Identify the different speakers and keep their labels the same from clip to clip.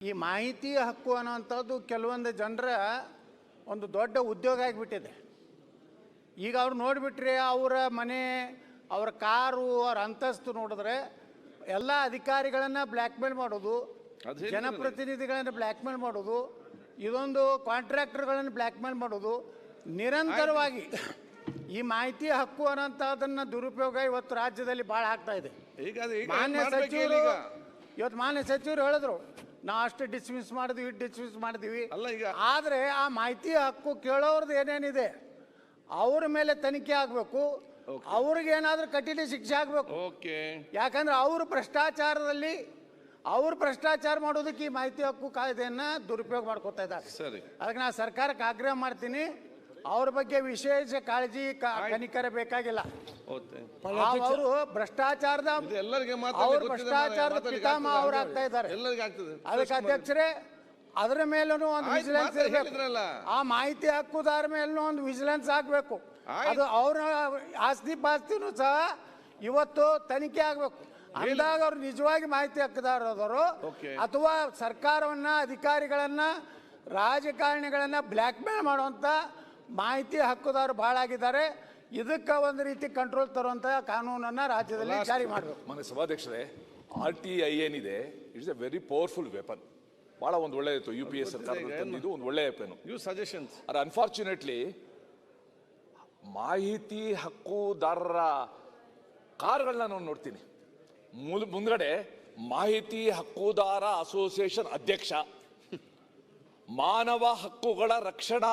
Speaker 1: ಈ ಮಾಹಿತಿ ಹಕ್ಕು ಅನ್ನೋವಂಥದ್ದು ಕೆಲವೊಂದು ಜನರ ಒಂದು ದೊಡ್ಡ ಉದ್ಯೋಗ ಆಗಿಬಿಟ್ಟಿದೆ. ಈಗ ಅವ್ರು ನೋಡಿಬಿಟ್ರೆ ಅವರ ಮನೆ ಅವ್ರ ಕಾರು ಅವ್ರ ಅಂತಸ್ತು ನೋಡಿದ್ರೆ ಎಲ್ಲ ಅಧಿಕಾರಿಗಳನ್ನು ಬ್ಲ್ಯಾಕ್ಮೇಲ್ ಮಾಡೋದು. ಜನಪ್ರತಿನಿಧಿಗಳನ್ನು ಬ್ಲ್ಯಾಕ್ಮೇಲ್ ಮಾಡೋದು ಇದೊಂದು ಕಾಂಟ್ರಾಕ್ಟರ್ಗಳನ್ನು ಬ್ಲ್ಯಾಕ್ಮೇಲ್ ಮಾಡೋದು ನಿರಂತರವಾಗಿ ಈ ಮಾಹಿತಿ ಹಕ್ಕು ಅನ್ನೋಂಥದ್ದನ್ನು ದುರುಪಯೋಗ ಇವತ್ತು ರಾಜ್ಯದಲ್ಲಿ ಭಾಳ ಆಗ್ತಾ ಇದೆ. ಮಾನ್ಯ ಸಚಿವರು ಇವತ್ತು ಮಾನ್ಯ ಸಚಿವರು ಹೇಳಿದ್ರು ನಾವು ಅಷ್ಟು ಡಿಸ್ಮಿಸ್ ಮಾಡಿದ್ವಿ ಡಿಸ್ಮಿಸ್ ಮಾಡಿದ್ವಿ.
Speaker 2: ಅಲ್ಲ ಈಗ
Speaker 1: ಆದರೆ ಆ ಮಾಹಿತಿ ಹಕ್ಕು ಕೇಳೋರ್ದು ಏನೇನಿದೆ ಅವ್ರ ಮೇಲೆ ತನಿಖೆ ಆಗಬೇಕು ಅವ್ರಿಗೆ ಏನಾದರೂ ಕಠಿಣ ಶಿಕ್ಷೆ ಆಗಬೇಕು.
Speaker 2: ಓಕೆ
Speaker 1: ಯಾಕಂದ್ರೆ ಅವರು ಭ್ರಷ್ಟಾಚಾರದಲ್ಲಿ ಅವರು ಭ್ರಷ್ಟಾಚಾರ ಮಾಡೋದಕ್ಕೆ ಈ ಮಾಹಿತಿ ಹಕ್ಕು ಕಾಯ್ದೆಯನ್ನು ದುರುಪಯೋಗ ಮಾಡ್ಕೋತಾ ಇದ್ದಾರೆ.
Speaker 2: ಸರಿ.
Speaker 1: ಅದಕ್ಕೆ ನಾನು ಸರ್ಕಾರಕ್ಕೆ ಆಗ್ರಹ ಮಾಡ್ತೀನಿ. ಅವ್ರ ಬಗ್ಗೆ ವಿಶೇಷ ಕಾಳಜಿ ಕ- ಕನಿಕರ ಬೇಕಾಗಿಲ್ಲ.
Speaker 2: ಓಕೆ.
Speaker 1: ಅವರು ಭ್ರಷ್ಟಾಚಾರದ
Speaker 2: ಎಲ್ಲರಿಗೆ
Speaker 1: ಅವ್ರು ಭ್ರಷ್ಟಾಚಾರದ ಪಿತಾಮಹ ಅವ್ರು ಆಗ್ತಾ ಇದ್ದಾರೆ.
Speaker 2: ಎಲ್ಲರಿಗೆ ಆಗ್ತದೆ.
Speaker 1: ಅದಕ್ಕೆ ಅಧ್ಯಕ್ಷರೇ ಅದರ ಮೇಲೂ ಒಂದು
Speaker 2: ಆಯ್ತು,
Speaker 1: ವಿಜಿಲೆನ್ಸ್
Speaker 2: ಹೇಳಿದ್ರಲ್ಲ.
Speaker 1: ಆ ಮಾಹಿತಿ ಹಕ್ಕುದಾರ ಮೇಲೂ ಒಂದು ವಿಜಿಲೆನ್ಸ್ ಆಗಬೇಕು. ಅದು ಅವ್ರ ಆಸ್ತಿ ಪಾಸ್ತಿನೂ ಸಹ ಇವತ್ತು ತನಿಖೆ ಆಗ್ಬೇಕು. ಅಂದಾಗ ಅವ್ರು ನಿಜವಾಗಿ ಮಾಹಿತಿ ಹಕ್ಕುದಾರದವರು.
Speaker 2: Okay.
Speaker 1: ಅಥವಾ ಸರ್ಕಾರವನ್ನ ಅಧಿಕಾರಿಗಳನ್ನ ರಾಜಕಾರಣಿಗಳನ್ನ ಬ್ಲ್ಯಾಕ್ ಮೇಲ್ ಮಾಡುವಂತ ಮಾಹಿತಿ ಹಕ್ಕುದಾರರು ಭಾಳ ಆಗಿದ್ದಾರೆ. ಇದಕ್ಕೆ ಒಂದು ರೀತಿ ಕಂಟ್ರೋಲ್ ತರುವಂತ ಕಾನೂನನ್ನ ರಾಜ್ಯದಲ್ಲಿ ಜಾರಿ ಮಾಡಬೇಕು.
Speaker 3: ಮನೆ ಸಭಾಧ್ಯಕ್ಷರೇ ಆರ್ ಟಿ ಐ ಏನಿದೆ it's a very powerful weapon ಬಹಳ ಒಂದು ಒಳ್ಳೆಯದು ಇತ್ತು ಯು ಪಿ ಎಸ್ ಸರ್ಕಾರದಲ್ಲಿ ತಂದಿದ್ದು ಒಂದು ಒಳ್ಳೆಯ ವೆಪನ್
Speaker 2: ಯು ಸಜೆಷನ್ಸ್
Speaker 3: ಆದರೆ ಅನ್ಫಾರ್ಚುನೇಟ್ಲಿ ಮಾಹಿತಿ ಹಕ್ಕುದಾರರ ಕಾರ್ಗಳನ್ನ ನಾನು ನೋಡ್ತೀನಿ. ಮುಲ್ ಮುಂದ್ಗಡೆ ಮಾಹಿತಿ ಹಕ್ಕುದಾರ ಅಸೋಸಿಯೇಷನ್ ಅಧ್ಯಕ್ಷ. ಮಾನವ ಹಕ್ಕುಗಳ ರಕ್ಷಣಾ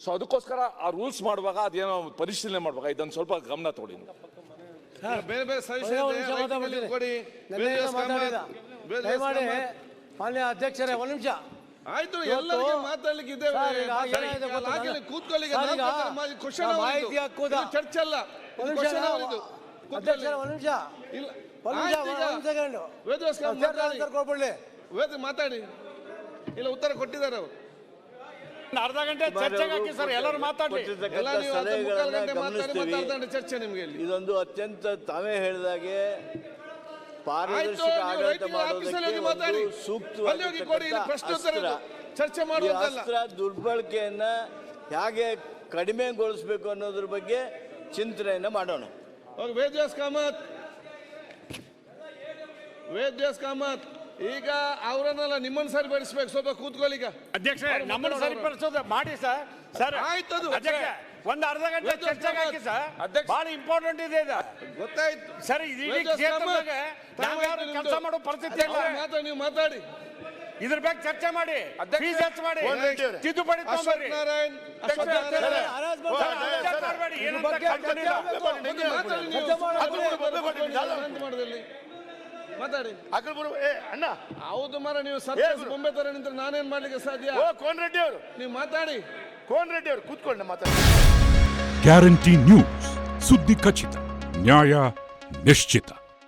Speaker 3: ಸೊ ಅದಕ್ಕೋಸ್ಕರ ಆ ರೂಲ್ಸ್ ಮಾಡುವಾಗ ಅದೇನೋ ಪರಿಶೀಲನೆ ಮಾಡುವಾಗ ಇದನ್ನು ಸ್ವಲ್ಪ ಗಮನ ತಗೊಳ್ಳಿ ನೀವು.
Speaker 2: ಬೇರೆ ಬೇರೆ ಸಜೆಷನ್
Speaker 4: ಒಂದೇ ಒಂದು ನಿಮಿಷ ಮಾತಾಡ್ಬಿಡ್ತೀನಿ.
Speaker 2: ಕೊಡಿ
Speaker 4: ಮಾತಾಡಿದ. ದಯಮಾಡಿ. ಮಾನ್ಯ ಅಧ್ಯಕ್ಷರೇ ಒಂದು ನಿಮಿಷ
Speaker 2: ಆಯ್ತು
Speaker 4: ಇವತ್ತು-
Speaker 2: ಮಾತಾಡ್ಲಿಕ್ಕೆ ಇದ್ದೇವೆ
Speaker 4: ಸರ್, ಈಗ
Speaker 2: ಮಾತಾಡಿ.
Speaker 4: ಏನಾಗಿದೆ ಗೊತ್ತಾ?
Speaker 2: ಹಾಗೆಲ್ಲ ಕೂತ್ಕೊಳ್ಳಿ ಈಗ
Speaker 4: ಸರ್, ಈಗ
Speaker 2: ನಾಲ್ಕು ಮಾತಾಡಿ, ಮಾಡಿ, question
Speaker 4: ನಾವು
Speaker 2: hour
Speaker 4: ಮಾಹಿತಿ
Speaker 2: ಇದು.
Speaker 4: ಹಕ್ಕುದ-
Speaker 2: ಇದು ಚರ್ಚೆ ಅಲ್ಲ
Speaker 4: ಒಂದು
Speaker 2: ಇದು
Speaker 4: ನಿಮಿಷ
Speaker 2: question hour ಇದು.
Speaker 4: ಅಧ್ಯಕ್ಷರೇ ಒಂದು ನಿಮಿಷ
Speaker 2: ಇಲ್ಲ
Speaker 4: ಒಂದು ನಿಮಿಷ
Speaker 2: ಆಯ್ತು ಈಗ.
Speaker 4: ಒಂದು ಸೆಕೆಂಡ್
Speaker 2: ವೇದವ್ಯಾಸ ಕಾಮತ್ ಮಾತಾಡಿ. ವೇದ ಮಾತಾಡಿ ಇಲ್ಲ ಉತ್ತರ ಕೊಟ್ಟಿದ್ದಾರೆ ಅವರು
Speaker 5: ಅರ್ಧ ಗಂಟೆ ಚರ್ಚೆಗೆ ಹಾಕಿ ಸರ್ ಎಲ್ಲರೂ ಮಾತಾಡ್ಲಿ
Speaker 2: ಎಲ್ಲ ನೀವು ಹತ್ತು ಮುಕ್ಕಾಲು ಗಂಟೆ ಮಾತಾಡಿ ಚರ್ಚೆ ನಿಮ್ಗೆ ಇಲ್ಲಿ.
Speaker 6: ಇದೊಂದು ಅತ್ಯಂತ ತಾವೇ ಹೇಳಿದಾಗೆ
Speaker 2: ಆಯ್ತು
Speaker 6: ಪಾರದರ್ಶಕ
Speaker 2: ನೀವು
Speaker 6: ಆಡಳಿತ
Speaker 2: ರೈಟಿಂಗ್ ಆಫೀಸಲ್ಲಿ ಹೋಗಿ
Speaker 6: ಮಾಡೋದಕ್ಕೆ
Speaker 2: ಮಾತಾಡಿ.
Speaker 6: ಒಂದು
Speaker 2: ಅಲ್ಲಿ ಹೋಗಿ ಕೊಡಿ ಇಲ್ಲಿ ಪ್ರಶ್ನೆ ಉತ್ತರ
Speaker 6: ಸೂಕ್ತವಾಗಿರ್ತಕ್ಕಂಥ
Speaker 2: ಚರ್ಚೆ ಮಾಡುವಂತಲ್ಲ
Speaker 6: ಅಸ್ತ್ರ ದುರ್ಬಳಕೆಯನ್ನ ಹೇಗೆ ಕಡಿಮೆಗೊಳಿಸಬೇಕು ಅನ್ನೋದ್ರ ಬಗ್ಗೆ ಚಿಂತನೆಯನ್ನ ಮಾಡೋಣ.
Speaker 2: ವೇದ್ಯಾಸ್ ಕಾಮತ್. ವೇದ್ಯಾಸ್ ಕಾಮತ್. ಈಗ ಅವರನ್ನೆಲ್ಲ ನಿಮ್ಮನ್ನ ಸರಿಪಡಿಸ್ಬೇಕು ಸ್ವಲ್ಪ ಕೂತ್ಕೊಳ್ಳಿ ಈಗ
Speaker 5: ಅಧ್ಯಕ್ಷ ನಮ್ಮನ್ನು ಸರಿಪಡಿಸೋದು ಮಾಡಿ ಸರ್ ಸರ್
Speaker 2: ಆಯ್ತು ಅದು.
Speaker 5: ಅಧ್ಯಕ್ಷ ಒಂದು ಅರ್ಧ ಗಂಟೆ ಚರ್ಚೆ ಹಾಕಿ ಸರ್
Speaker 2: ಅಧ್ಯಕ್ಷ.
Speaker 5: ಬಹಳ ಇಂಪಾರ್ಟೆಂಟ್ ಇದೆ ಇದು
Speaker 2: ಗೊತ್ತಾಯ್ತು
Speaker 5: ಸರ್ ಇದೀಗ ಇಡೀ ಕ್ಷೇತ್ರದಾಗ ಕೆಲಸ ಮಾಡೋ ಪರಿಸ್ಥಿತಿ ಇಲ್ಲ
Speaker 2: ನೀವು ಮಾತಾಡಿ
Speaker 5: ಇದ್ರ ಬಗ್ಗೆ ಚರ್ಚೆ ಮಾಡಿ ಫೀಸ್ ಹೆಚ್ಚು ಮಾಡಿ ತಿದ್ದುಪಡಿ ಅರ್ಥ ಮಾಡ್ಬೇಡಿ, ಏನಂತ
Speaker 2: ಮಾತಾಡಿ. ಮಾಡೋದಿಲ್ಲಿ? ಮಾತಾಡಿ
Speaker 5: ಅಣ್ಣ.
Speaker 2: ಹೌದು ಮರ ನೀವು ಸರ್ಕಸ್ ಬೊಂಬೆ ತರ ನಿಂತ್ರೆ ನಾನೇನ್ ಮಾಡ್ಲಿಕ್ಕೆ ಸಾಧ್ಯ?
Speaker 5: ಓ ಕೋನ್ ರೆಡ್ಡಿ ಅವರು.
Speaker 2: ನೀವು ಮಾತಾಡಿ.
Speaker 5: ಕೋನ್ ರೆಡ್ಡಿ ಅವರು ಕೂತ್ಕೊಂಡು ಮಾತಾಡಿ
Speaker 7: ಗ್ಯಾರಂಟಿ ನ್ಯೂಸ್ ಸುದ್ದಿ ಖಚಿತ ನ್ಯಾಯ ನಿಶ್ಚಿತ.